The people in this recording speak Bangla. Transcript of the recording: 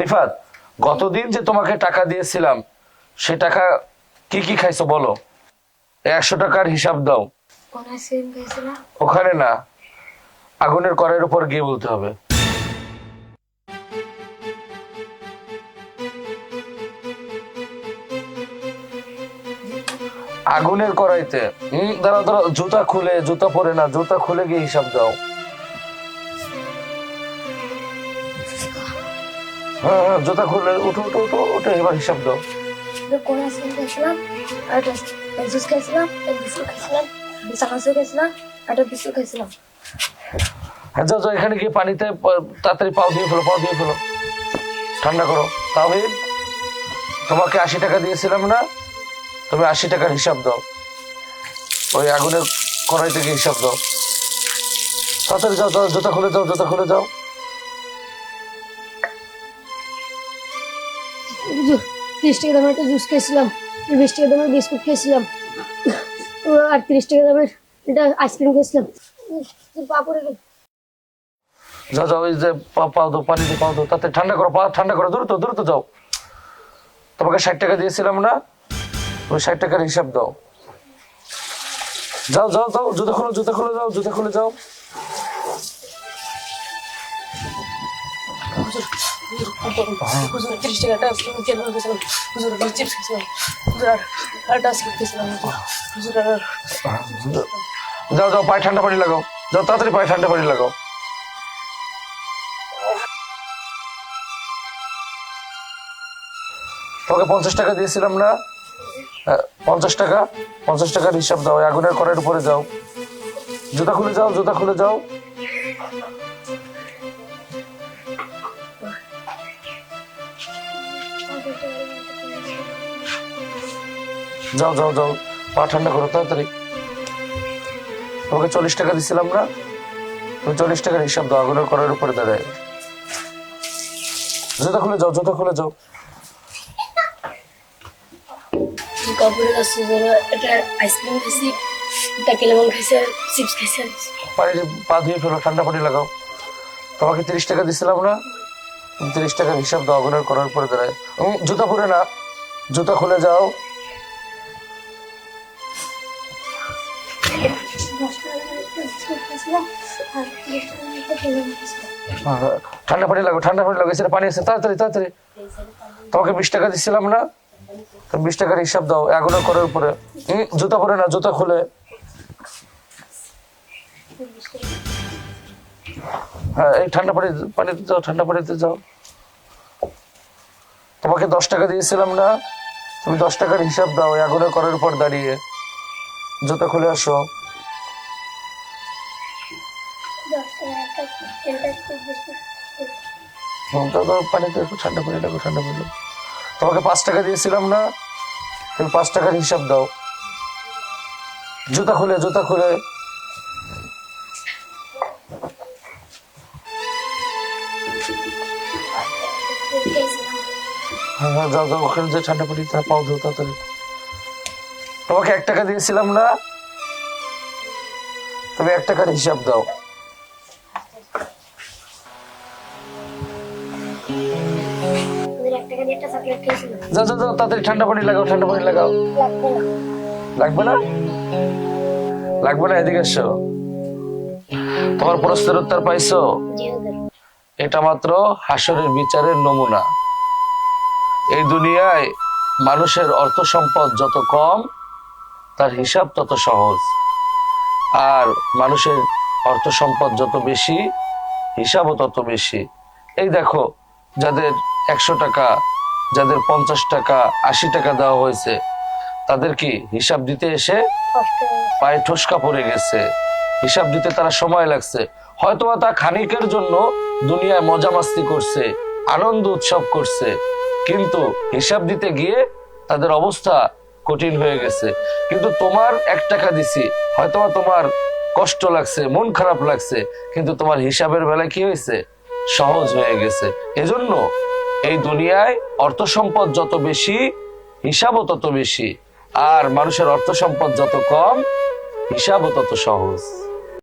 রিফাত গতদিন যে তোমাকে টাকা দিয়েছিলাম সে টাকা কি কি খাইছো বলো? একশো টাকার হিসাব দাও। ওখানে না আগুনের করের উপর গিয়ে বলতে হবে। আগুনের কড়াইতে হম দাঁড়া দাঁড়া জুতা খুলে জুতা পরে না জুতা খুলে গিয়ে হিসাব দাও। জুতা খুলে উঠো উঠো উঠো উঠে এবার হিসাব দাও। কোন একটা জুস বিস্কুট একটা বিস্কুট হ্যাঁ যাও যাও এখানে গিয়ে পানিতে তাড়াতাড়ি পাও দিয়ে ফেলো পাও দিয়ে ফেলো। ঠান্ডা করো। তাহিদ তোমাকে আশি টাকা দিয়েছিলাম না? তুমি আশি টাকার হিসাব দাও। ওই আগুনের কড়াই থেকে হিসাব দাও। তাড়াতাড়ি যাও যাও জুতা খুলে যাও জুতা খুলে যাও। তিরিশ টাকা দামের একটা জুস খেয়েছিলাম, বিশ টাকা দামের বিস্কুট খেয়েছিলাম। আর তিরিশ টাকা দামের একটা আইসক্রিম খেয়েছিলাম। পা গেল যাও ওই যে পা- পাও দাও, পানি দিয়ে পাও দাও, তাতে ঠান্ডা করো, পা ঠান্ডা করো, দ্রুত দ্রুত যাও। তোমাকে ষাট টাকা দিয়েছিলাম না ওই ষাট টাকার হিসাব দাও। যাও যাও যাও, জুতা খুলে জুতা খুলে, যাও, জুতা খুলে, যাও। তিরিশ যাও যাও পায়ে ঠান্ডা পানি লাগাও। যাও তাড়াতাড়ি পায়ে ঠান্ডা পানি লাগাও। তোমাকে পঞ্চাশ টাকা দিয়েছিলাম না? হ্যাঁ, পঞ্চাশ টাকা। পঞ্চাশ টাকার হিসাব দাও। আগুনের কড়াইয়ের উপরে যাও। জুতা খুলে যাও জুতা খুলে যাও। যাও যাও যাও। পা ঠান্ডা করো তাড়াতাড়ি। তোমাকে চল্লিশ টাকা দিছিলাম না? তুমি চল্লিশ টাকার হিসাব দাও আগুনের কড়াইয়ের উপরে দাঁড়ায়। জুতা খুলে যাও জুতা খুলে যাও। যারা আইসক্রিম খাইছি একটা কেলেমন খাইছে চিপস খাইছে। পানি পা ধুয়ে ফেলো ঠান্ডা পানি লাগাও। তোমাকে তিরিশ টাকা দিছিলাম না? তিরিশ টাকার হিসাব দাও আগুনের করার পরে দাঁড়ায়। উম, জুতা পরে না। জুতা খুলে যাও। ঠান্ডা পানি লাগো ঠান্ডা পানি লাগো এছাড়া পানি আছে, তাড়াতাড়ি তাড়াতাড়ি। তোমাকে বিশ টাকা দিচ্ছিলাম না? বিশ টাকার হিসাব দাও আগুনের করার উপরে। জুতা পরে না, জুতা খুলে। হ্যাঁ এই ঠান্ডা পানি, পানিতে যাও, ঠান্ডা পানিতে যাও। তোমাকে দশ টাকা দিয়েছিলাম না? তুমি দশ টাকার হিসাব দাও এই আগুনের করার উপর দাঁড়িয়ে। জুতা খুলে আসো। পানিতে একটু ঠান্ডা পানি লাগো ঠান্ডা লাগো। তোমাকে পাঁচ টাকা দিয়েছিলাম না, তুমি পাঁচ টাকার হিসাব দাও। জুতা খুলে জুতা খুলে। হ্যাঁ হ্যাঁ যাও যাও, ওখানে যে ঠান্ডা পানি তা পাও ধো তাড়াতাড়ি। তোমাকে এক টাকা দিয়েছিলাম না? তুমি এক টাকার হিসাব দাও। যাও যাও তাড়াতাড়ি ঠান্ডা পানি লাগাও ঠান্ডা পানি লাগাও। লাগবে না। লাগবে না? এদিকে এসো। তোমার প্রশ্নের উত্তর পাইছো? এটা মাত্র হাসরের বিচারের নমুনা। এই দুনিয়ায় মানুষের অর্থ সম্পদ যত কম তার হিসাব তত সহজ। আর মানুষের অর্থ সম্পদ যত বেশি হিসাবও তত বেশি। এই দেখো যাদের একশো টাকা যাদের পঞ্চাশ টাকা আশি টাকা দেওয়া হয়েছে তাদের কি হিসাব দিতে এসে। পায়ে ঠোসকা পড়ে গেছে? হিসাব দিতে তারা সময় লাগছে। হয়তো তা খানিকের জন্য দুনিয়ায় মজা মাস্তি করছে আনন্দ উৎসব করছে কিন্তু হিসাব দিতে গিয়ে তাদের অবস্থা কঠিন হয়ে গেছে। কিন্তু তোমার এক টাকা দিছি। হয়তো তোমার কষ্ট লাগছে, মন খারাপ লাগছে, কিন্তু তোমার হিসাবের বেলা কি হয়েছে? সহজ হয়ে গেছে। এজন্য এই দুনিয়ায় অর্থ সম্পদ যত বেশি, হিসাবও তত বেশি। আর মানুষের অর্থ সম্পদ যত কম, হিসাবও তত সহজ।